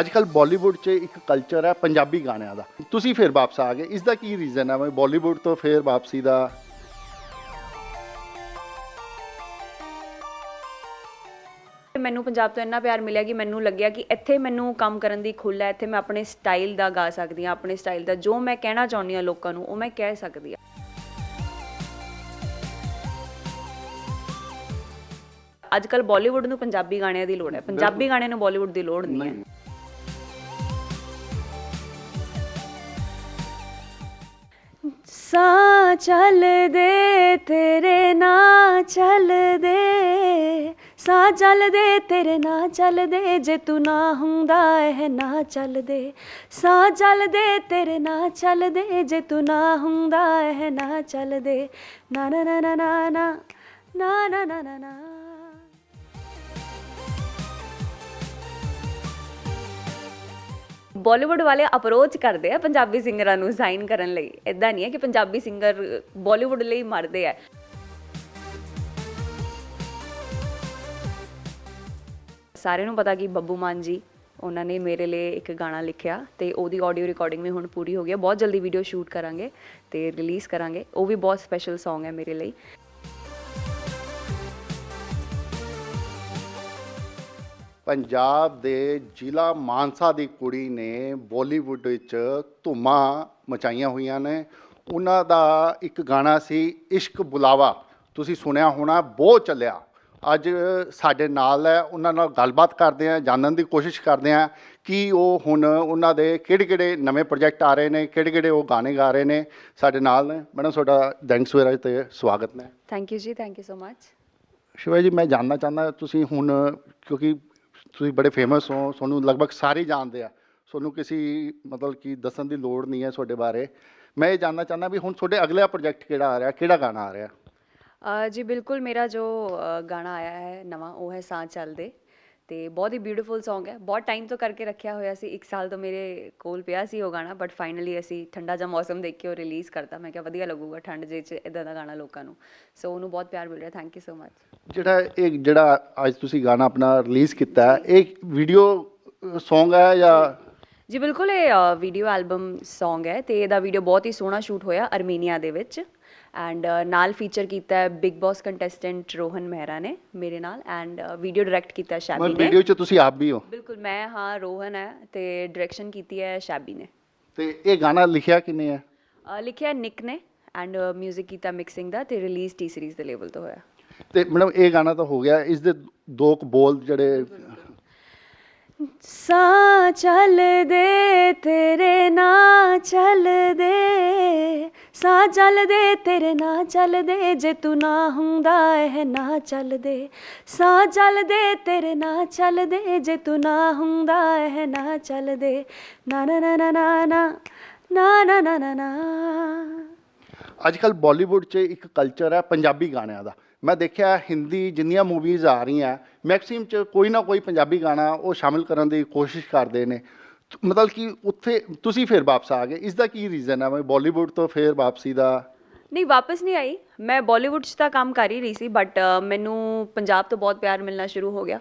ਅੱਜ ਕੱਲ ਬਾਲੀਵੁੱਡ 'ਚ ਇੱਕ ਕਲਚਰ ਹੈ ਪੰਜਾਬੀ ਗਾਣਿਆਂ ਦਾ। ਤੁਸੀਂ ਫਿਰ ਵਾਪਸ ਆ ਗਏ। ਇਸ ਦਾ ਕੀ ਰੀਜ਼ਨ ਹੈ? ਮੈਂ ਬਾਲੀਵੁੱਡ ਤੋਂ ਫਿਰ ਵਾਪਸੀ ਦਾ ਮੈਨੂੰ ਪੰਜਾਬ ਤੋਂ ਇੰਨਾ ਪਿਆਰ ਮਿਲਿਆ ਕਿ ਮੈਨੂੰ ਲੱਗਿਆ ਕਿ ਇੱਥੇ ਮੈਨੂੰ ਕੰਮ ਕਰਨ ਦੀ ਖੁੱਲ੍ਹ ਹੈ। ਇੱਥੇ ਮੈਂ ਆਪਣੇ ਸਟਾਈਲ ਦਾ ਗਾ ਸਕਦੀ ਹਾਂ ਆਪਣੇ ਸਟਾਈਲ ਦਾ। ਜੋ ਮੈਂ ਕਹਿਣਾ ਚਾਹੁੰਦੀ ਹਾਂ ਲੋਕਾਂ ਨੂੰ ਉਹ ਮੈਂ ਕਹਿ ਸਕਦੀ ਹਾਂ। ਅੱਜ ਕੱਲ ਬਾਲੀਵੁੱਡ ਨੂੰ ਪੰਜਾਬੀ ਗਾਣਿਆਂ ਦੀ ਲੋੜ ਹੈ। ਪੰਜਾਬੀ ਗਾਣਿਆਂ ਨੂੰ ਬਾਲੀਵੁੱਡ ਦੀ ਲੋੜ ਨਹੀਂ ਹੈ। ਸਾਹ ਚੱਲਦੇ ਤੇਰੇ ਨਾ ਚੱਲਦੇ ਸਾਹ ਚੱਲਦੇ ਤੇਰੇ ਨਾ ਚੱਲਦੇ ਜੇ ਤੂੰ ਨਾ ਹੁੰਦਾ ਇਹ ਨਾ ਚੱਲਦੇ ਸਾਹ ਚੱਲਦੇ ਤੇਰੇ ਨਾ ਚੱਲਦੇ ਜੇ ਤੂੰ ਨਾ ਹੁੰਦਾ ਇਹ ਨਾ ਚੱਲਦੇ ਨਾ ਨਾ ਨਾ ਨਾ ਨਾ ਨਾ ਨਾ ਨਾ ਨਾ ਨਾ ਬਾਲੀਵੁੱਡ ਵਾਲੇ ਅਪਰੋਚ ਕਰਦੇ ਆ ਪੰਜਾਬੀ ਸਿੰਗਰਾਂ ਨੂੰ ਸਾਈਨ ਕਰਨ ਲਈ। ਇਦਾਂ ਨਹੀਂ ਹੈ ਕਿ ਪੰਜਾਬੀ ਸਿੰਗਰ ਬਾਲੀਵੁੱਡ ਲਈ ਮਰਦੇ ਆ। ਸਾਰਿਆਂ ਨੂੰ ਪਤਾ ਕਿ ਬੱਬੂ ਮਾਨ ਜੀ, ਉਹਨਾਂ ਨੇ ਮੇਰੇ ਲਈ ਇੱਕ ਗਾਣਾ ਲਿਖਿਆ ਤੇ ਉਹਦੀ ਆਡੀਓ ਰਿਕਾਰਡਿੰਗ ਵੀ ਹੁਣ ਪੂਰੀ ਹੋ ਗਈ ਹੈ। ਬਹੁਤ ਜਲਦੀ ਵੀਡੀਓ ਸ਼ੂਟ ਕਰਾਂਗੇ ਤੇ ਰਿਲੀਜ਼ ਕਰਾਂਗੇ। ਉਹ ਵੀ ਬਹੁਤ ਸਪੈਸ਼ਲ Song ਹੈ ਮੇਰੇ ਲਈ। ਪੰਜਾਬ ਦੇ ਜ਼ਿਲ੍ਹਾ ਮਾਨਸਾ ਦੀ ਕੁੜੀ ਨੇ ਬਾਲੀਵੁੱਡ ਵਿੱਚ ਧੁੰਮਾਂ ਮਚਾਈਆਂ ਹੋਈਆਂ ਨੇ। ਉਹਨਾਂ ਦਾ ਇੱਕ ਗਾਣਾ ਸੀ ਇਸ਼ਕ ਬੁਲਾਵਾ। ਤੁਸੀਂ ਸੁਣਿਆ ਹੋਣਾ ਬਹੁਤ ਚੱਲਿਆ। ਅੱਜ ਸਾਡੇ ਨਾਲ ਹੈ ਉਹਨਾਂ ਨਾਲ ਗੱਲਬਾਤ ਕਰਦੇ ਆ ਜਾਣਨ ਦੀ ਕੋਸ਼ਿਸ਼ ਕਰਦੇ ਆ ਕਿ ਉਹ ਹੁਣ ਉਹਨਾਂ ਦੇ ਕਿਹੜੇ ਕਿਹੜੇ ਨਵੇਂ ਪ੍ਰੋਜੈਕਟ ਆ ਰਹੇ ਨੇ ਕਿਹੜੇ ਕਿਹੜੇ ਉਹ ਗਾਣੇ ਗਾ ਰਹੇ ਨੇ। ਸਾਡੇ ਨਾਲ ਨੇ। ਮੈਡਮ ਤੁਹਾਡਾ ਦੈਂਕ ਸਵੇਰਾ ਤੇ ਸਵਾਗਤ ਨੇ। ਥੈਂਕ ਯੂ ਜੀ thank you so much Shiva ji ਮੈਂ ਜਾਣਨਾ ਚਾਹੁੰਦਾ ਤੁਸੀਂ ਹੁਣ ਕਿਉਂਕਿ ਤੁਸੀਂ ਬੜੇ ਫੇਮਸ ਹੋ, ਤੁਹਾਨੂੰ ਲਗਭਗ ਸਾਰੇ ਜਾਣਦੇ ਆ। ਤੁਹਾਨੂੰ ਕਿਸੇ ਮਤਲਬ ਕਿ ਦੱਸਣ ਦੀ ਲੋੜ ਨਹੀਂ ਹੈ ਤੁਹਾਡੇ ਬਾਰੇ। ਮੈਂ ਇਹ ਜਾਣਨਾ ਚਾਹੁੰਦਾ ਵੀ ਹੁਣ ਤੁਹਾਡੇ ਅਗਲਾ ਪ੍ਰੋਜੈਕਟ ਕਿਹੜਾ ਆ ਰਿਹਾ, ਕਿਹੜਾ ਗਾਣਾ ਆ ਰਿਹਾ? ਜੀ ਬਿਲਕੁਲ, ਮੇਰਾ ਜੋ ਗਾਣਾ ਆਇਆ ਹੈ ਨਵਾਂ, ਉਹ ਹੈ ਸਾਂ ਚੱਲਦੇ। ਤੇ ਬਹੁਤ ਹੀ ਬਿਊਟੀਫੁਲ Song ਹੈ। ਬਹੁਤ ਟਾਈਮ ਤੋਂ ਕਰਕੇ ਰੱਖਿਆ ਹੋਇਆ ਸੀ। ਇੱਕ ਸਾਲ ਤੋਂ ਮੇਰੇ ਕੋਲ ਪਿਆ ਸੀ ਉਹ ਗਾਣਾ ਬਟ ਫਾਈਨਲੀ ਅਸੀਂ ਠੰਡਾ ਜਿਹਾ ਮੌਸਮ ਦੇਖ ਕੇ ਉਹ ਰਿਲੀਜ਼ ਕਰਤਾ। ਮੈਂ ਕਿਹਾ ਵਧੀਆ ਲੱਗੂਗਾ ਠੰਡ ਜੇ ਚ ਇਦਾਂ ਦਾ ਗਾਣਾ ਲੋਕਾਂ ਨੂੰ। ਸੋ ਉਹਨੂੰ ਬਹੁਤ ਪਿਆਰ ਮਿਲ ਰਿਹਾ। ਥੈਂਕ ਯੂ ਸੋ ਮਚ ਜਿਹੜਾ ਇਹ ਜਿਹੜਾ ਅੱਜ ਤੁਸੀਂ ਗਾਣਾ ਆਪਣਾ ਰਿਲੀਜ਼ ਕੀਤਾ ਹੈ ਇਹ ਵੀਡੀਓ Song ਹੈ ਜਾਂ ਜੀ ਬਿਲਕੁਲ ਇਹ ਵੀਡੀਓ ਐਲਬਮ Song ਹੈ ਤੇ ਇਹਦਾ ਵੀਡੀਓ ਬਹੁਤ ਹੀ ਸੋਹਣਾ ਸ਼ੂਟ ਹੋਇਆ ਅਰਮੀਨੀਆ ਦੇ ਵਿੱਚ। ਐਂਡ ਨਾਲ ਫੀਚਰ ਕੀਤਾ ਹੈ Bigg Boss contestant Rohan Mehra ਨੇ ਮੇਰੇ ਨਾਲ ਐਂਡ ਵੀਡੀਓ ਡਾਇਰੈਕਟ ਕੀਤਾ ਹੈ ਸ਼ਾਬੀ ਮਤਲਬ ਨੇ। ਵੀਡੀਓ 'ਚ ਤੁਸੀਂ ਆਪ ਵੀ ਹੋ। ਬਿਲਕੁਲ ਮੈਂ ਹਾਂ ਰੋਹਨ ਹੈ ਤੇ ਡਾਇਰੈਕਸ਼ਨ ਕੀਤੀ ਹੈ ਸ਼ਾਬੀ ਨੇ। ਤੇ ਇਹ ਗਾਣਾ ਲਿਖਿਆ ਕਿਨੇ ਹੈ? ਲਿਖਿਆ ਨਿਕ ਨੇ ਐਂਡ 뮤직 ਕੀਤਾ ਮਿਕਸਿੰਗ ਦਾ ਤੇ ਰਿਲੀਜ਼ ਟੀ ਸੀਰੀਜ਼ ਦੇ ਲੈਵਲ ਤੋਂ ਹੋਇਆ। ਤੇ ਮੈਡਮ ਇਹ ਗਾਣਾ ਤਾਂ ਹੋ ਗਿਆ। ਇਸ ਦੇ ਦੋ ਕੁ ਬੋਲ ਜਿਹੜੇ ਸਾ ਚੱਲਦੇ ਤੇਰੇ ਨਾ ਚੱਲਦੇ ਸਾ ਚੱਲਦੇ ਤੇਰੇ ਨਾ ਚੱਲਦੇ ਜੇ ਤੂੰ ਨਾ ਹੁੰਦਾ ਇਹ ਨਾ ਚੱਲਦੇ ਸਾ ਚੱਲਦੇ ਤੇਰੇ ਨਾ ਚੱਲਦੇ ਜੇ ਤੂੰ ਨਾ ਹੁੰਦਾ ਇਹ ਨਾ ਚੱਲਦੇ ਨਾ ਨਾ ਨਾ ਨਾ ਨਾ ਨਾ ਨਾ ਨਾ ਨਾ ਨਾ ਅੱਜ ਕੱਲ ਬਾਲੀਵੁੱਡ 'ਚ ਇੱਕ ਕਲਚਰ ਹੈ ਪੰਜਾਬੀ ਗਾਣਿਆਂ ਦਾ ਮੈਂ ਦੇਖਿਆ ਹਿੰਦੀ ਜਿੰਨੀਆਂ ਮੂਵੀਜ਼ ਆ ਰਹੀਆਂ ਮੈਕਸਿਮਮ 'ਚ ਕੋਈ ਨਾ ਕੋਈ ਪੰਜਾਬੀ ਗਾਣਾ ਉਹ ਸ਼ਾਮਿਲ ਕਰਨ ਦੀ ਕੋਸ਼ਿਸ਼ ਕਰਦੇ ਨੇ ਮਤਲਬ ਕਿ ਉੱਥੇ ਤੁਸੀਂ ਫਿਰ ਵਾਪਸ ਆ ਗਏ। ਇਸ ਦਾ ਕੀ ਰੀਜ਼ਨ ਹੈ ਮੈਂ ਬਾਲੀਵੁੱਡ ਤੋਂ ਫਿਰ ਵਾਪਸੀ ਦਾ ਨਹੀਂ ਵਾਪਸ ਨਹੀਂ ਆਈ। ਮੈਂ ਬਾਲੀਵੁੱਡ 'ਚ ਤਾਂ ਕੰਮ ਕਰ ਹੀ ਰਹੀ ਸੀ ਬਟ ਮੈਨੂੰ ਪੰਜਾਬ ਤੋਂ ਬਹੁਤ ਪਿਆਰ ਮਿਲਣਾ ਸ਼ੁਰੂ ਹੋ ਗਿਆ।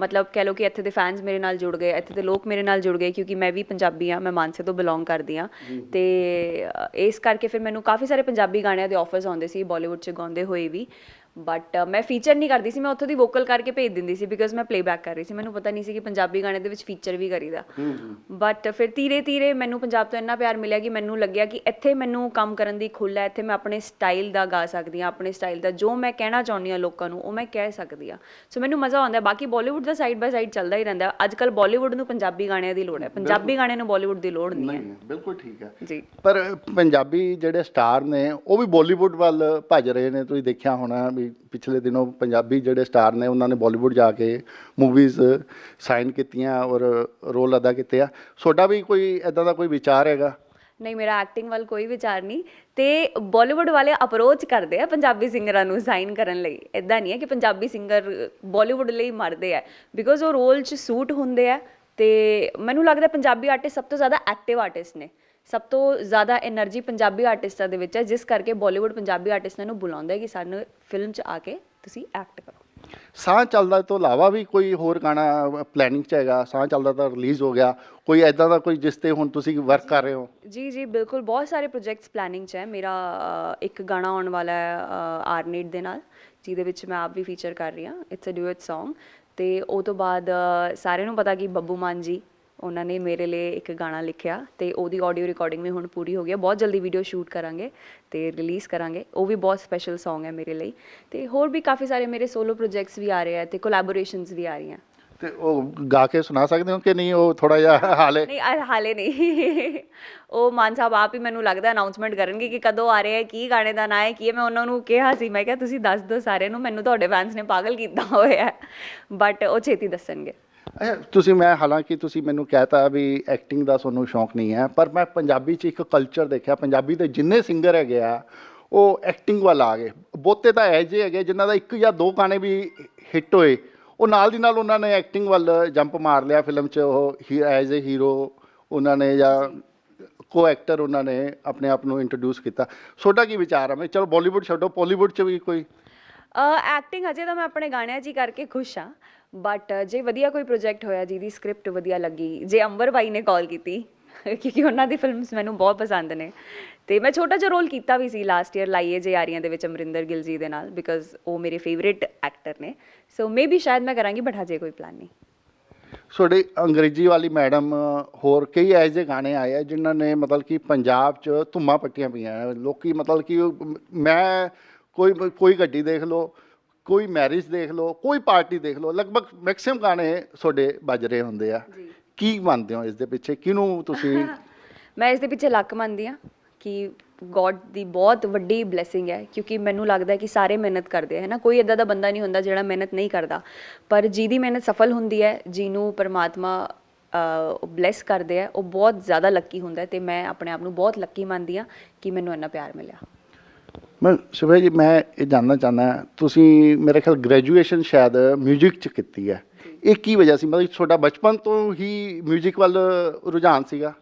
ਮਤਲਬ ਕਹਿ ਲਓ ਕਿ ਇੱਥੇ ਦੇ ਫੈਨਸ ਮੇਰੇ ਨਾਲ ਜੁੜ ਗਏ ਇੱਥੇ ਦੇ ਲੋਕ ਮੇਰੇ ਨਾਲ ਜੁੜ ਗਏ ਕਿਉਂਕਿ ਮੈਂ ਵੀ ਪੰਜਾਬੀ ਆ ਮੈਂ ਮਾਨਸੇ ਤੋਂ ਬਿਲੋਂਗ ਕਰਦੀ ਆ ਤੇ ਇਸ ਕਰਕੇ ਫਿਰ ਮੈਨੂੰ ਕਾਫੀ ਸਾਰੇ ਪੰਜਾਬੀ ਗਾਣਿਆਂ ਦੇ ਆਫਰਸ ਆਉਂਦੇ ਸੀ ਬਾਲੀਵੁੱਡ 'ਚ ਗਾਉਂਦੇ ਹੋਏ ਵੀ। ਬਟ ਮੈਂ ਫੀਚਰ ਨਹੀਂ ਕਰਦੀ ਸੀ ਮੈਂ ਉੱਥੋਂ ਦੀ ਵੋਕਲ ਕਰਕੇ ਭੇਜ ਦਿੰਦੀ ਸੀ ਬਿਕਾਜ਼ ਮੈਂ ਪਲੇਬੈਕ ਕਰ ਰਹੀ ਸੀ। ਮੈਨੂੰ ਪਤਾ ਨਹੀਂ ਸੀ ਕਿ ਪੰਜਾਬੀ ਗਾਣੇ ਦੇ ਵਿੱਚ ਫੀਚਰ ਵੀ ਕਰੀਦਾ। ਬਟ ਫਿਰ ਧੀਰੇ ਧੀਰੇ ਮੈਨੂੰ ਪੰਜਾਬ ਤੋਂ ਇੰਨਾ ਪਿਆਰ ਮਿਲਿਆ ਕਿ ਮੈਨੂੰ ਲੱਗਿਆ ਕਿ ਇੱਥੇ ਮੈਨੂੰ ਕੰਮ ਕਰਨ ਦੀ ਖੁੱਲ੍ਹ ਹੈ ਇੱਥੇ ਮੈਂ ਆਪਣੇ ਸਟਾਈਲ ਦਾ ਗਾ ਸਕਦੀ ਹਾਂ ਆਪਣੇ ਸਟਾਈਲ ਦਾ ਜੋ ਮੈਂ ਕਹਿਣਾ ਚਾਹੁੰਦੀ ਹਾਂ ਲੋਕਾਂ ਨੂੰ ਉਹ ਮੈਂ ਕਹਿ ਸਕਦੀ ਹਾਂ। ਸੋ ਮੈਨੂੰ ਮਜ਼ਾ ਆਉਂਦਾ ਹੈ। ਬਾਕੀ ਬਾਲੀਵੁੱਡ ਦਾ ਸਾਈਡ ਬਾਈ ਸਾਈਡ ਚੱਲਦਾ ਹੀ ਰਹਿੰਦਾ ਹੈ। ਅੱਜ ਕੱਲ ਬਾਲੀਵੁੱਡ ਨੂੰ ਪੰਜਾਬੀ ਗਾਣਿਆਂ ਦੀ ਲੋੜ ਹੈ। ਪੰਜਾਬੀ ਗਾਣਿਆਂ ਨੂੰ ਬਾਲੀਵੁੱਡ ਦੀ ਲੋੜ ਨਹੀਂ ਹੈ। ਨਹੀਂ ਬਿਲਕੁਲ ਠੀਕ ਹੈ। ਜੀ। ਪਰ ਪੰਜਾਬੀ ਜਿਹੜੇ ਸਟਾਰ ਨੇ ਉਹ ਵੀ ਬਾਲੀਵੁੱਡ ਵੱਲ ਭੱਜ ਰਹੇ ਨੇ। ਤੁਸੀਂ ਦੇਖਿਆ ਹੋਣਾ ਵੀ ਪਿਛਲੇ ਦਿਨੋਂ ਪੰਜਾਬੀ ਜਿਹੜੇ ਸਟਾਰ ਨੇ, ਉਹਨਾਂ ਨੇ ਬਾਲੀਵੁੱਡ ਜਾ ਕੇ ਮੂਵੀਜ਼ ਸਾਈਨ ਕੀਤੀਆਂ ਔਰ ਰੋਲ ਅਦਾ ਕੀਤੇ ਆ। ਤੁਹਾਡਾ ਵੀ ਕੋਈ ਐਦਾਂ ਦਾ ਕੋਈ ਵਿਚਾਰ ਹੈਗਾ? ਨਹੀਂ, ਮੇਰਾ ਐਕਟਿੰਗ ਵੱਲ ਕੋਈ ਵਿਚਾਰ ਨਹੀਂ। ਤੇ ਬਾਲੀਵੁੱਡ ਵਾਲੇ ਅਪਰੋਚ ਕਰਦੇ ਆ ਪੰਜਾਬੀ ਸਿੰਗਰਾਂ ਨੂੰ ਸਾਈਨ ਕਰਨ ਲਈ। ਇਦਾਂ ਨਹੀਂ ਹੈ ਕਿ ਪੰਜਾਬੀ ਸਿੰਗਰ ਬਾਲੀਵੁੱਡ ਲਈ ਮਰਦੇ ਆ। ਬਿਕੋਜ਼ ਉਹ ਰੋਲ 'ਚ ਸੂਟ ਹੁੰਦੇ ਆ ਤੇ ਮੈਨੂੰ ਲੱਗਦਾ ਪੰਜਾਬੀ ਆਰਟਿਸਟ ਸਭ ਤੋਂ ਜ਼ਿਆਦਾ ਐਕਟਿਵ ਆਰਟਿਸਟ ਨੇ। ਸਭ ਤੋਂ ਜ਼ਿਆਦਾ એનર્ਜੀ ਪੰਜਾਬੀ ਆਰਟਿਸਟਾਂ ਦੇ ਵਿੱਚ ਹੈ ਜਿਸ ਕਰਕੇ ਬਾਲੀਵੁੱਡ ਪੰਜਾਬੀ ਆਰਟਿਸਟਾਂ ਨੂੰ ਬੁਲਾਉਂਦਾ ਹੈ ਕਿ ਸਾਨੂੰ ਫਿਲਮ 'ਚ ਆ ਕੇ ਤੁਸੀਂ ਐਕਟ ਕਰੋ। ਸਾਹ ਚੱਲਦਾ ਤੋਂ ਇਲਾਵਾ ਵੀ ਕੋਈ ਹੋਰ ਗਾਣਾ ਪਲੈਨਿੰਗ 'ਚ ਹੈਗਾ ਸਾਹ ਚੱਲਦਾ ਤਾਂ ਰਿਲੀਜ਼ ਹੋ ਗਿਆ ਕੋਈ ਐਦਾਂ ਦਾ ਕੋਈ ਜਿਸ ਤੇ ਹੁਣ ਤੁਸੀਂ ਵਰਕ ਕਰ ਰਹੇ ਹੋ? ਜੀ ਜੀ ਬਿਲਕੁਲ ਬਹੁਤ ਸਾਰੇ ਪ੍ਰੋਜੈਕਟਸ ਪਲੈਨਿੰਗ 'ਚ ਹੈ। ਮੇਰਾ ਇੱਕ ਗਾਣਾ ਆਉਣ ਵਾਲਾ ਹੈ ਆਰਨੇਟ ਦੇ ਨਾਲ ਜਿਹਦੇ ਵਿੱਚ ਮੈਂ ਆਪ ਵੀ ਫੀਚਰ ਕਰ ਰਹੀ ਹਾਂ। ਇਟਸ ਅ ਡੂਇਟ Song ਤੇ ਉਹ ਤੋਂ ਬਾਅਦ ਸਾਰਿਆਂ ਨੂੰ ਪਤਾ ਕਿ ਬੱਬੂ ਮਾਨ ਜੀ ਉਹਨਾਂ ਨੇ ਮੇਰੇ ਲਈ ਇੱਕ ਗਾਣਾ ਲਿਖਿਆ ਤੇ ਉਹਦੀ ਆਡੀਓ ਰਿਕਾਰਡਿੰਗ ਵੀ ਹੁਣ ਪੂਰੀ ਹੋ ਗਈ ਹੈ। ਬਹੁਤ ਜਲਦੀ ਵੀਡੀਓ ਸ਼ੂਟ ਕਰਾਂਗੇ ਤੇ ਰਿਲੀਜ਼ ਕਰਾਂਗੇ। ਉਹ ਵੀ ਬਹੁਤ ਸਪੈਸ਼ਲ Song ਹੈ ਮੇਰੇ ਲਈ। ਤੇ ਹੋਰ ਵੀ ਕਾਫੀ ਸਾਰੇ ਮੇਰੇ ਸੋਲੋ ਪ੍ਰੋਜੈਕਟਸ ਵੀ ਆ ਰਹੇ ਆ ਤੇ ਕੋਲੈਬੋਰੇਸ਼ਨਸ ਵੀ ਆ ਰਹੀਆਂ। ਤੇ ਉਹ ਗਾ ਕੇ ਸੁਣਾ ਸਕਦੇ ਹੋ ਕਿ ਨਹੀਂ? ਉਹ ਥੋੜਾ ਜਿਹਾ ਹਾਲੇ ਨਹੀਂ ਹਾਲੇ ਨਹੀਂ। ਉਹ ਮਾਨ ਸਾਹਿਬ ਆਪ ਹੀ ਮੈਨੂੰ ਲੱਗਦਾ ਅਨਾਉਂਸਮੈਂਟ ਕਰਨਗੇ ਕਿ ਕਦੋਂ ਆ ਰਹੇ ਹੈ ਕੀ ਗਾਣੇ ਦਾ ਨਾਂ ਹੈ ਕੀ ਹੈ। ਮੈਂ ਉਹਨਾਂ ਨੂੰ ਕਿਹਾ ਸੀ ਮੈਂ ਕਿਹਾ ਤੁਸੀਂ ਦੱਸ ਦਿਓ ਸਾਰਿਆਂ ਨੂੰ ਮੈਨੂੰ ਤੁਹਾਡੇ ਫੈਨਸ ਨੇ ਪਾਗਲ ਕੀਤਾ ਹੋਇਆ ਬਟ ਉਹ ਛੇਤੀ ਦੱਸਣਗੇ। ਅੱਛਾ, ਤੁਸੀਂ ਮੈਂ ਹਾਲਾਂਕਿ ਤੁਸੀਂ ਮੈਨੂੰ ਕਹਿਤਾ ਵੀ ਐਕਟਿੰਗ ਦਾ ਤੁਹਾਨੂੰ ਸ਼ੌਂਕ ਨਹੀਂ ਹੈ, ਪਰ ਮੈਂ ਪੰਜਾਬੀ 'ਚ ਇੱਕ ਕਲਚਰ ਦੇਖਿਆ, ਪੰਜਾਬੀ ਦੇ ਜਿੰਨੇ ਸਿੰਗਰ ਹੈਗੇ ਆ, ਉਹ ਐਕਟਿੰਗ ਵੱਲ ਆ ਗਏ। ਬਹੁਤੇ ਤਾਂ ਐ ਜੇ ਹੈਗੇ ਜਿਨ੍ਹਾਂ ਦਾ ਇੱਕ ਜਾਂ ਦੋ ਗਾਣੇ ਵੀ ਹਿੱਟ ਹੋਏ, ਉਹ ਨਾਲ ਦੀ ਨਾਲ ਉਹਨਾਂ ਨੇ ਐਕਟਿੰਗ ਵੱਲ ਜੰਪ ਮਾਰ ਲਿਆ ਫਿਲਮ 'ਚ, ਉਹ ਐਜ਼ ਅ ਹੀਰੋ ਉਹਨਾਂ ਨੇ ਜਾਂ ਕੋ ਐਕਟਰ ਉਹਨਾਂ ਨੇ ਆਪਣੇ ਆਪ ਨੂੰ ਇੰਟਰੋਡਿਊਸ ਕੀਤਾ। ਤੁਹਾਡਾ ਕੀ ਵਿਚਾਰ ਆ? ਮੈਂ, ਚਲੋ ਬਾਲੀਵੁੱਡ ਛੱਡੋ ਪੋਲੀਵੁੱਡ 'ਚ ਵੀ ਕੋਈ ਐਕਟਿੰਗ ਅਜੇ ਤਾਂ ਮੈਂ ਆਪਣੇ ਗਾਣਿਆਂ 'ਚ ਹੀ ਕਰਕੇ ਖੁਸ਼ ਹਾਂ ਬਟ ਜੇ ਵਧੀਆ ਕੋਈ ਪ੍ਰੋਜੈਕਟ ਹੋਇਆ ਜਿਹਦੀ ਸਕ੍ਰਿਪਟ ਵਧੀਆ ਲੱਗੀ, ਜੇ ਅੰਬਰ ਬਾਈ ਨੇ ਕਾਲ ਕੀਤੀ, ਕਿਉਂਕਿ ਉਹਨਾਂ ਦੀ ਫਿਲਮਸ ਮੈਨੂੰ ਬਹੁਤ ਪਸੰਦ ਨੇ, ਤੇ ਮੈਂ ਛੋਟਾ ਜਿਹਾ ਰੋਲ ਕੀਤਾ ਵੀ ਸੀ ਲਾਸਟ ਈਅਰ ਲਾਈਏ ਜੇ ਆਰੀਆਂ ਦੇ ਵਿੱਚ ਅਮਰਿੰਦਰ ਗਿੱਲ ਜੀ ਦੇ ਨਾਲ ਬਿਕਾਜ਼ ਉਹ ਮੇਰੇ ਫੇਵਰਿਟ ਐਕਟਰ ਨੇ ਸੋ ਮੇਬੀ ਸ਼ਾਇਦ ਮੈਂ ਕਰਾਂਗੀ ਬਟ ਹਜੇ ਕੋਈ ਪਲਾਨ ਨਹੀਂ ਤੁਹਾਡੀ ਅੰਗਰੇਜ਼ੀ ਵਾਲੀ ਮੈਡਮ ਹੋਰ ਕਈ ਐਸੇ ਜਿਹੇ ਗਾਣੇ ਆਏ ਆ ਜਿਨ੍ਹਾਂ ਨੇ ਮਤਲਬ ਕਿ ਪੰਜਾਬ 'ਚ ਧੁੰਮਾਂ ਪੱਟੀਆਂ ਪਈਆਂ ਨੇ। ਲੋਕੀ ਮਤਲਬ ਕਿ ਮੈਂ ਕੋਈ ਕੋਈ ਗੱਡੀ ਦੇਖ ਲਓ ਕੋਈ ਮੈਰਿਜ ਦੇਖ ਲਓ ਕੋਈ ਪਾਰਟੀ ਦੇਖ ਲਓ ਲਗਭਗ ਮੈਕਸਿਮਮ ਗਾਣੇ ਤੁਹਾਡੇ ਵੱਜ ਰਹੇ ਹੁੰਦੇ ਆ। ਕੀ ਮੰਨਦੇ ਹੋ ਇਸ ਦੇ ਪਿੱਛੇ? ਕਿਹਨੂੰ ਤੁਸੀਂ ਮੈਂ ਇਸ ਦੇ ਪਿੱਛੇ ਲੱਕ ਮੰਨਦੀ ਆ ਕਿ ਗੋਡ ਦੀ ਬਹੁਤ ਵੱਡੀ ਬਲੇਸਿੰਗ ਹੈ ਕਿਉਂਕਿ ਮੈਨੂੰ ਲੱਗਦਾ ਹੈ ਕਿ ਸਾਰੇ ਮਿਹਨਤ ਕਰਦੇ ਹੈ ਨਾ? ਕੋਈ ਇਦਾਂ ਦਾ ਬੰਦਾ ਨਹੀਂ ਹੁੰਦਾ ਜਿਹੜਾ ਮਿਹਨਤ ਨਹੀਂ ਕਰਦਾ। ਪਰ ਜਿਹਦੀ ਮਿਹਨਤ ਸਫਲ ਹੁੰਦੀ ਹੈ ਜਿਹਨੂੰ ਪਰਮਾਤਮਾ ਬਲੈਸ ਕਰਦੇ ਆ ਉਹ ਬਹੁਤ ਜ਼ਿਆਦਾ ਲੱਕੀ ਹੁੰਦਾ ਹੈ ਤੇ ਮੈਂ ਆਪਣੇ ਆਪ ਨੂੰ ਬਹੁਤ ਲੱਕੀ ਮੰਨਦੀ ਆ ਕਿ ਮੈਨੂੰ ਇੰਨਾ ਪਿਆਰ ਮਿਲਿਆ। ਮੈਂ ਸ਼ਿਵਾ ਜੀ ਮੈਂ ਇਹ ਜਾਣਨਾ ਚਾਹੁੰਦਾ ਤੁਸੀਂ ਮੇਰੇ ਖਿਆਲ ਗ੍ਰੈਜੂਏਸ਼ਨ ਸ਼ਾਇਦ 뮤직 'ਚ ਕੀਤੀ ਹੈ ਇਹ ਕੀ ਵਜ੍ਹਾ ਸੀ ਮਤਲਬ ਤੁਹਾਡਾ ਬਚਪਨ ਤੋਂ ਹੀ 뮤직 ਵੱਲ ਰੁਝਾਨ ਸੀਗਾ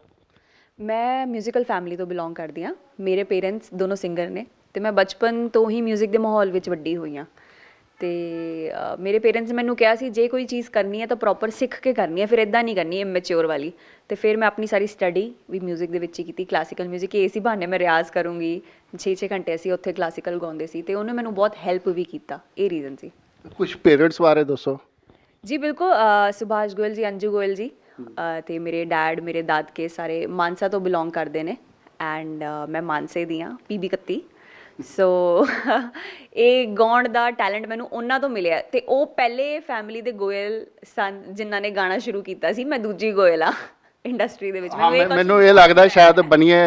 ਮੈਂ ਮਿਊਜ਼ੀਕਲ ਫੈਮਿਲੀ ਤੋਂ ਬਿਲੋਂਗ ਕਰਦੀ ਆ ਮੇਰੇ ਪੇਰੈਂਟਸ ਦੋਨੋਂ ਸਿੰਗਰ ਨੇ ਤੇ ਮੈਂ ਬਚਪਨ ਤੋਂ ਹੀ 뮤직 ਦੇ ਮਾਹੌਲ ਵਿੱਚ ਵੱਡੀ ਹੋਈ ਆ ਤੇ ਅ, ਮੇਰੇ ਪੇਰੈਂਟਸ ਮੈਨੂੰ ਕਿਹਾ ਸੀ ਜੇ ਕੋਈ ਚੀਜ਼ ਕਰਨੀ ਹੈ ਤਾਂ ਪ੍ਰੋਪਰ ਸਿੱਖ ਕੇ ਕਰਨੀ ਹੈ ਫਿਰ ਇਦਾਂ ਨਹੀਂ ਕਰਨੀ ਇਮੈਚੁਰ ਵਾਲੀ ਤੇ ਫਿਰ ਮੈਂ ਆਪਣੀ ਸਾਰੀ ਸਟੱਡੀ ਵੀ 뮤직 ਦੇ ਵਿੱਚ ਹੀ ਕੀਤੀ ਕਲਾਸੀਕਲ 뮤직 ਇਹ ਸੀ ਬਹਾਨੇ ਮੈਂ ਰਿਆਜ਼ ਕਰੂੰਗੀ 6-6 ਘੰਟੇ ਅਸੀਂ ਉੱਥੇ ਕਲਾਸੀਕਲ ਗਾਉਂਦੇ ਸੀ ਤੇ ਉਹਨੇ ਮੈਨੂੰ ਬਹੁਤ ਹੈਲਪ ਵੀ ਕੀਤਾ ਇਹ ਰੀਜ਼ਨ ਸੀ ਕੁਝ ਪੇਰੈਂਟਸ ਬਾਰੇ ਦੱਸੋ ਜੀ ਬਿਲਕੁਲ ਅ, ਸੁਭਾਸ਼ ਗੋਇਲ ਜੀ ਅੰਜੂ ਗੋਇਲ ਜੀ ਅ, ਤੇ ਮੇਰੇ ਡੈਡ ਮੇਰੇ ਦਾਦਕੇ ਸਾਰੇ ਮਾਨਸਾ ਤੋਂ ਬਿਲੋਂਗ ਕਰਦੇ ਨੇ ਐਂਡ ਮੈਂ ਮਾਨਸੇ ਦੀ ਹਾਂ ਪੀਬੀ 31 ਸੋ ਇਹ ਗਾਉਣ ਦਾ ਟੈਲੈਂਟ ਮੈਨੂੰ ਉਹਨਾਂ ਤੋਂ ਮਿਲਿਆ ਤੇ ਉਹ ਪਹਿਲੇ ਫੈਮਿਲੀ ਦੇ ਗੋਇਲ ਸਨ ਜਿਨ੍ਹਾਂ ਨੇ ਗਾਣਾ ਸ਼ੁਰੂ ਕੀਤਾ ਸੀ ਮੈਂ ਦੂਜੀ ਗੋਇਲ ਆ ਇੰਡਸਟਰੀ ਦੇ ਵਿੱਚ। ਮੈਨੂੰ ਇਹ ਲੱਗਦਾ ਸ਼ਾਇਦ ਬਣੀਏ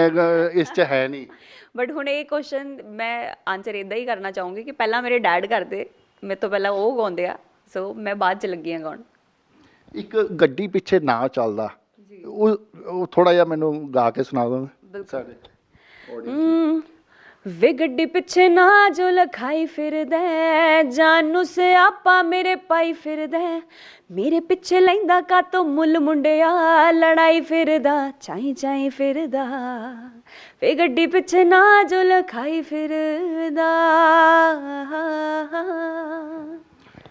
ਇਸ 'ਚ ਹੈ ਨਹੀਂ। ਬਟ ਹੁਣ ਇਹ ਕੁਐਸਚਨ ਮੈਂ ਆਨਸਰ ਇਦਾਂ ਹੀ ਕਰਨਾ ਚਾਹੂੰਗੀ ਕਿ ਪਹਿਲਾਂ ਮੇਰੇ ਡੈਡ ਕਰਦੇ ਮੇਰੇ ਤੋਂ ਪਹਿਲਾਂ ਉਹ ਗਾਉਂਦੇ ਆ ਸੋ ਮੈਂ ਬਾਅਦ ਚ ਲੱਗੀ ਆ ਗਾਉਣ। ਇੱਕ ਗੱਡੀ ਪਿੱਛੇ ਨਾ ਚੱਲਦਾ। ਉਹ ਉਹ ਥੋੜਾ ਜਿਹਾ ਮੈਨੂੰ ਗਾ ਕੇ ਸੁਣਾ ਦੋ ਸਾਡੇ ਹਮ, ਵੇ ਗੱਡੀ ਪਿੱਛੇ ਨਾ ਜੋ ਲਖਾਈ ਫਿਰਦਾ ਜਾਨੂ ਸੇ ਆਪਾ ਮੇਰੇ ਪਾਈ ਫਿਰਦਾ। ਮੇਰੇ ਪਿੱਛੇ ਲੈਂਦਾ ਕਾਤੋਂ ਮੁੱਲ ਮੁੰਡਿਆ ਲੜਾਈ ਫਿਰਦਾ ਚਾਈ ਚਾਈ ਫਿਰਦਾ। ਵੇ ਗੱਡੀ ਪਿੱਛੇ ਨਾ ਜੋ ਲਖਾਈ ਫਿਰਦਾ।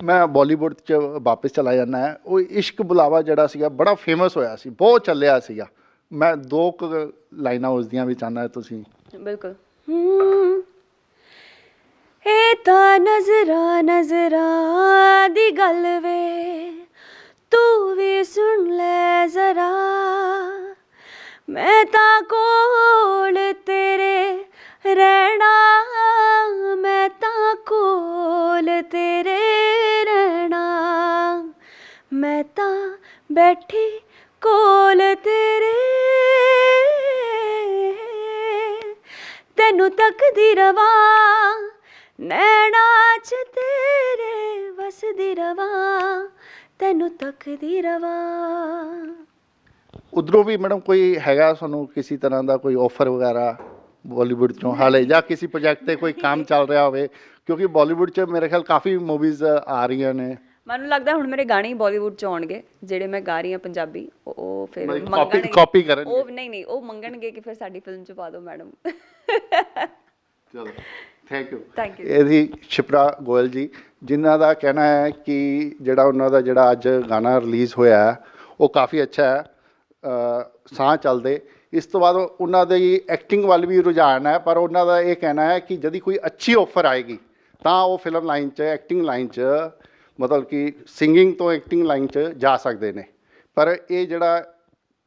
ਮੈਂ ਬਾਲੀਵੁੱਡ 'ਚ ਵਾਪਸ ਚਲਾ ਹੈ। ਉਹ ਇਸ਼ਕ ਬੁਲਾਵਾ ਜਿਹੜਾ ਸੀਗਾ ਬੜਾ ਫੇਮਸ ਹੋਇਆ ਸੀ ਬਹੁਤ ਚੱਲਿਆ ਸੀਗਾ। ਮੈਂ ਦੋ ਕੁ ਲਾਈਨਾਂ ਉਸ ਦੀਆਂ ਵੀ ਚਾਹੁੰਦਾ ਤੁਸੀਂ। ਬਿਲਕੁਲ। ਇਹ ਤਾਂ ਨਜ਼ਰਾ ਨਜ਼ਰਾ ਦੀ ਗੱਲ ਵੇ। ਤੂੰ ਵੀ ਸੁਣ ਲੈ ਜ਼ਰਾ। ਮੈਂ ਤਾਂ ਕੋਲ ਤੇਰੇ ਰਹਿਣਾ, ਮੈਂ ਤਾਂ ਕੋਲ ਤੇਰੇ ਰਹਿਣਾ। ਮੈਂ ਤਾਂ ਬੈਠੀ ਕੋਲ ਤੇਰੇ। ਤੈਨੂੰ ਤੱਕਦੀ ਰਵਾਂ ਨੈਣਾ ਚ ਤੇਰੇ ਵਸਦੀ ਰਵਾਂ ਤੈਨੂੰ ਤੱਕਦੀ ਰਵਾਂ। ਉਧਰੋਂ ਵੀ ਮੈਡਮ ਕੋਈ ਹੈਗਾ ਤੁਹਾਨੂੰ ਕਿਸੇ ਤਰ੍ਹਾਂ ਦਾ ਕੋਈ ਆਫਰ ਵਗੈਰਾ ਬਾਲੀਵੁੱਡ ਚੋਂ ਹਾਲੇ ਜਾਂ ਕਿਸੇ ਪ੍ਰੋਜੈਕਟ ਤੇ ਕੋਈ ਕੰਮ ਚੱਲ ਰਿਹਾ ਹੋਵੇ? ਕਿਉਂਕਿ ਬਾਲੀਵੁੱਡ 'ਚ ਮੇਰੇ ਖਿਆਲ ਕਾਫੀ ਮੂਵੀਜ਼ ਆ ਰਹੀਆਂ ਨੇ। ਮੈਨੂੰ ਲੱਗਦਾ ਹੁਣ ਮੇਰੇ ਗਾਣੇ ਹੀ ਬਾਲੀਵੁੱਡ ਚ ਆਉਣਗੇ ਜਿਹੜੇ ਮੈਂ ਗਾ ਰਹੀ ਹਾਂ ਪੰਜਾਬੀ ਉਹ- ਫਿਰ ਮੰਗਣਗੇ copy ਕਰਨਗੇ। ਉਹ ਨਹੀਂ ਨਹੀਂ ਉਹ ਮੰਗਣਗੇ ਕਿ ਫਿਰ ਸਾਡੀ ਫਿਲਮ ਚ ਪਾ ਦਿਓ ਮੈਡਮ ਚਲੋ ਥੈਂਕ ਯੂ Thank you. ਇਹਦੀ ਸ਼ਿਪਰਾ ਗੋਇਲ ਜੀ ਜਿਨ੍ਹਾਂ ਦਾ ਕਹਿਣਾ ਹੈ ਕਿ ਜਿਹੜਾ ਉਹਨਾਂ ਦਾ ਜਿਹੜਾ ਅੱਜ ਗਾਣਾ ਰਿਲੀਜ਼ ਹੋਇਆ ਹੈ, ਉਹ ਕਾਫੀ ਅੱਛਾ ਹੈ ਸਾਹ ਚੱਲਦੇ ਇਸ ਤੋਂ ਬਾਅਦ ਉਹਨਾਂ ਦੀ ਐਕਟਿੰਗ ਵੱਲ ਵੀ ਰੁਝਾਨ ਹੈ ਪਰ ਉਹਨਾਂ ਦਾ ਇਹ ਕਹਿਣਾ ਹੈ ਕਿ ਜਦੀ ਕੋਈ ਅੱਛੀ ਆਫਰ ਆਏਗੀ ਤਾਂ ਉਹ ਫਿਲਮ ਲਾਈਨ 'ਚ ਐਕਟਿੰਗ ਲਾਈਨ 'ਚ ਮਤਲਬ ਕਿ ਸਿੰਗਿੰਗ ਤੋਂ ਐਕਟਿੰਗ ਲਾਈਨ 'ਚ ਜਾ ਸਕਦੇ ਨੇ। ਪਰ ਇਹ ਜਿਹੜਾ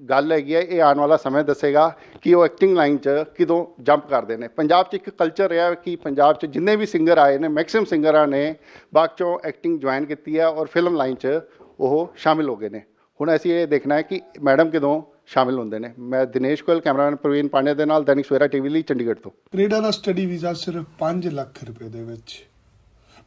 ਗੱਲ ਹੈਗੀ ਹੈ ਇਹ ਆਉਣ ਵਾਲਾ ਸਮੇਂ ਦੱਸੇਗਾ ਕਿ ਉਹ ਐਕਟਿੰਗ ਲਾਈਨ 'ਚ ਕਿਦੋਂ ਜੰਪ ਕਰਦੇ ਨੇ। ਪੰਜਾਬ 'ਚ ਇੱਕ ਕਲਚਰ ਰਿਹਾ ਕਿ ਪੰਜਾਬ 'ਚ ਜਿੰਨੇ ਵੀ ਸਿੰਗਰ ਆਏ ਨੇ ਮੈਕਸਿਮਮ ਸਿੰਗਰਾਂ ਨੇ, ਬਾਅਦ 'ਚੋਂ ਐਕਟਿੰਗ ਜੁਆਇਨ ਕੀਤੀ ਹੈ ਔਰ ਫਿਲਮ ਲਾਈਨ 'ਚ ਉਹ ਸ਼ਾਮਿਲ ਹੋ ਗਏ ਨੇ। ਹੁਣ ਅਸੀਂ ਇਹ ਦੇਖਣਾ ਹੈ ਕਿ ਮੈਡਮ ਕਿਦੋਂ ਸ਼ਾਮਿਲ ਹੁੰਦੇ ਨੇ। ਮੈਂ ਦਿਨੇਸ਼ ਕੋਲ ਕੈਮਰਾਮੈਨ ਪ੍ਰਵੀਨ ਪਾਂਡੇ ਦੇ ਨਾਲ, ਦੈਨਿਕ ਸਵੇਰਾ ਟੀਵੀ ਲਈ ਚੰਡੀਗੜ੍ਹ ਤੋਂ। ਕੈਨੇਡਾ ਦਾ ਸਟੱਡੀ ਵੀਜ਼ਾ ਸਿਰਫ 5 ਲੱਖ ਰੁਪਏ ਦੇ ਵਿੱਚ।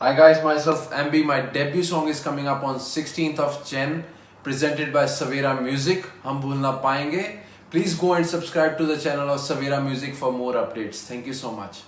Hi guys, myself MB. My debut song is coming up on 16th of Jan, presented by Savera Music. हम भूल ना पाएंगे. Please go and subscribe to the channel of Savera Music for more updates. Thank you so much.